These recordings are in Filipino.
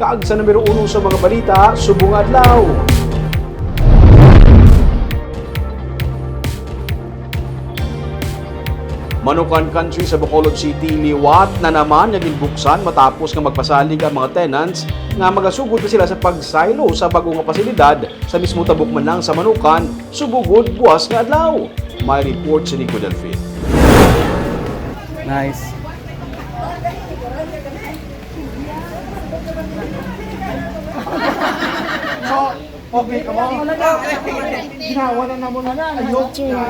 Kaag sa numero uno sa mga balita, subong adlaw. Manukan Country sa Bacolod City liwat na naman naging buksan matapos nga magpasalig ang mga tenants nga magasugod pa sila sa pagsaylo sa bagong pasilidad sa mismo tabok man lang sa Manukan subugod buwas nga adlaw. May report si Nico Delfin. Nice. So, okay ka mo? Ginawa na naman na ayok na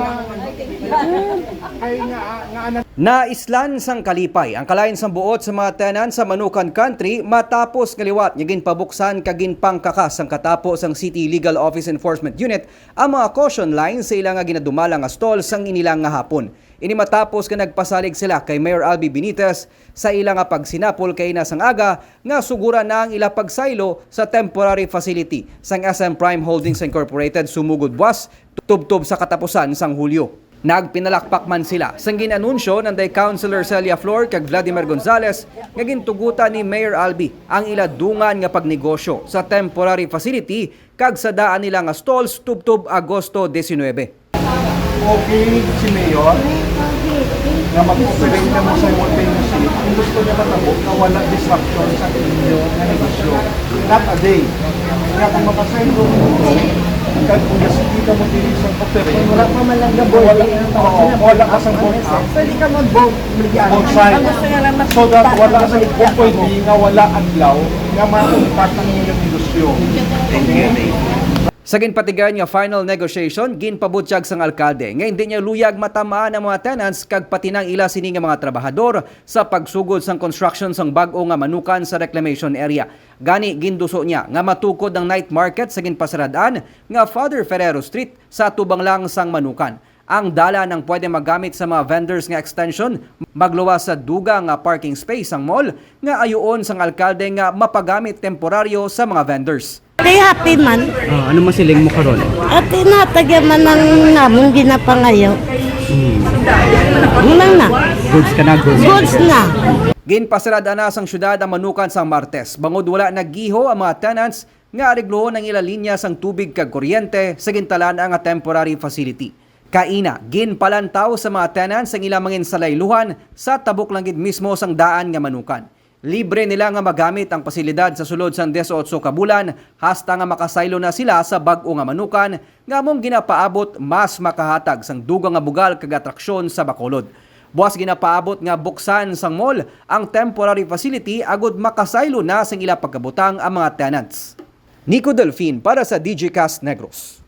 ay nga nga Naislan sang kalipay ang kalain sang buot sa mga tenan sa Manukan Country matapos ngaliwat ngagin pabuksan kagin pangkakas ang katapos ang City Legal Office Enforcement Unit ang mga caution lines sa ilang nga ginadumala nga stall sang inilang nga hapon. Ini matapos nga nagpasalig sila kay Mayor Albi Benitez sa ilang nga pagsinapol kay nasang aga nga sugura na ang ila pagsaylo sa temporary facility sang SM Prime Holdings Incorporated sumugod buwas tubtob sa katapusan sang Hulyo. Nagpinalakpak man sila sang ginanunsyo ng day Councilor Celia Flor kag Vladimir Gonzales nga gintugutan ni Mayor Albi ang ila dungan nga pagnegosyo sa temporary facility kag sa daan nila nga stalls tubtob Agosto 19. okay si Mayor nga mag-operate na mo simultaneously kung gusto niya matabo na wala disruption sa inyo na negosyo. Not a day. Kaya kung mapasay kahit kung mo din sa operate, wala pa man lang wala, oo, wala ka sa board up. Pwede ka mag-vote. Ang nga lang So that wala ng sa ko. pwede nga wala adlaw nga ma-impact ang inyong negosyo. Okay? Sa ginpatigan nga final negotiation, ginpabutyag sang alkalde nga hindi niya luyag matamaan ang mga tenants kag pati nang ila sini nga mga trabahador sa pagsugod sang construction sang bag-o nga manukan sa reclamation area. Gani ginduso niya nga matukod ang night market sa ginpasaradaan nga Father Ferrero Street sa tubang lang sang manukan. Ang dala ng pwede magamit sa mga vendors nga extension, magluwas sa duga nga parking space ang mall, nga ayoon sang alkalde nga mapagamit temporaryo sa mga vendors. Di happy man. Ah, ano masiling mo karon? At tinatagyan man ng namon ginapangayo. Unang na. Goods ka na, goods. Goods na. Ginpasarada na sang syudad ang manukan sang Martes. Bangod wala naggiho ang mga tenants nga ariglo ng ila linya sang tubig kag kuryente sa gintalan nga temporary facility. Kaina, ginpalantaw sa mga tenants ang ilang mga insalayluhan sa tabok lang gid mismo sang daan nga manukan. Libre nila nga magamit ang pasilidad sa sulod sang 18 ka bulan hasta nga makasaylo na sila sa bag-o nga manukan nga mong ginapaabot mas makahatag sang dugang nga bugal kag atraksyon sa Bacolod. Buwas ginapaabot nga buksan sang mall ang temporary facility agud makasaylo na sang ila pagkabutang ang mga tenants. Nico Delfin para sa DJ Cast Negros.